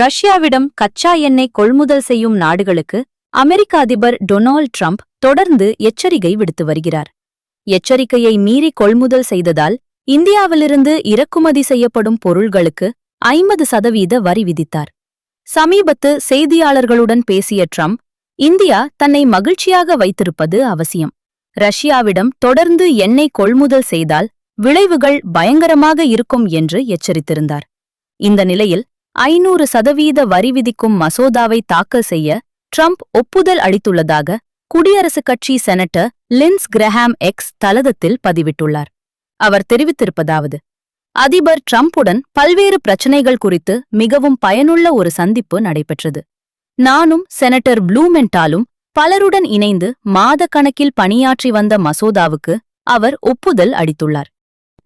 ரஷ்யாவிடம் கச்சா எண்ணெய் கொள்முதல் செய்யும் நாடுகளுக்கு அமெரிக்க அதிபர் டொனால்ட் ட்ரம்ப் தொடர்ந்து எச்சரிக்கை விடுத்து வருகிறார். எச்சரிக்கையை மீறி கொள்முதல் செய்ததால் இந்தியாவிலிருந்து இறக்குமதி செய்யப்படும் பொருள்களுக்கு ஐம்பது சதவீத வரி விதித்தார். சமீபத்து செய்தியாளர்களுடன் பேசிய ட்ரம்ப் இந்தியா தன்னை மகிழ்ச்சியாக வைத்திருப்பது அவசியம். ரஷ்யாவிடம் தொடர்ந்து எண்ணெய் கொள்முதல் செய்தால் விளைவுகள் பயங்கரமாக இருக்கும் என்று எச்சரித்திருந்தார். இந்த நிலையில் ஐநூறு சதவீத வரி விதிக்கும் மசோதாவை தாக்கல் செய்ய ட்ரம்ப் ஒப்புதல் அளித்துள்ளதாக குடியரசுக் கட்சி செனட்டர் லின்ஸ் கிரஹாம் எக்ஸ் தலதத்தில் பதிவிட்டுள்ளார். அவர் தெரிவித்திருப்பதாவது அதிபர் ட்ரம்புடன் பல்வேறு பிரச்சனைகள் குறித்து மிகவும் பயனுள்ள ஒரு சந்திப்பு நடைபெற்றது. நானும் செனட்டர் ப்ளூமென்டாலும் பலருடன் இணைந்து மாத கணக்கில் பணியாற்றி வந்த மசோதாவுக்கு அவர் ஒப்புதல் அளித்துள்ளார்.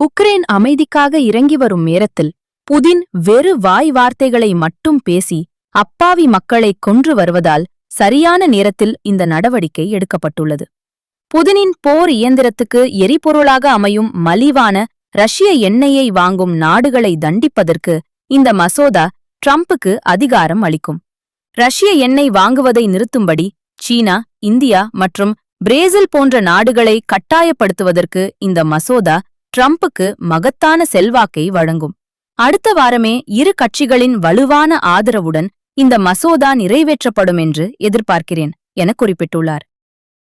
உக்ரைன் அமைதிக்காக இறங்கி வரும் நேரத்தில் புதின் வெறு வாய் வார்த்தைகளை மட்டும் பேசி அப்பாவி மக்களை கொன்று வருவதால் சரியான நேரத்தில் இந்த நடவடிக்கை எடுக்கப்பட்டுள்ளது. புதினின் போர் இயந்திரத்துக்கு எரிபொருளாக அமையும் மலிவான ரஷ்ய எண்ணெயை வாங்கும் நாடுகளை தண்டிப்பதற்கு இந்த மசோதா ட்ரம்புக்கு அதிகாரம் அளிக்கும். ரஷ்ய எண்ணெய் வாங்குவதை நிறுத்தும்படி சீனா இந்தியா மற்றும் பிரேசில் போன்ற நாடுகளை கட்டாயப்படுத்துவதற்கு இந்த மசோதா ட்ரம்புக்கு மகத்தான செல்வாக்கை வழங்கும். அடுத்த வாரமே இரு கட்சிகளின் வலுவான ஆதரவுடன் இந்த மசோதா நிறைவேற்றப்படும் என்று எதிர்பார்க்கிறேன் என குறிப்பிட்டுள்ளார்.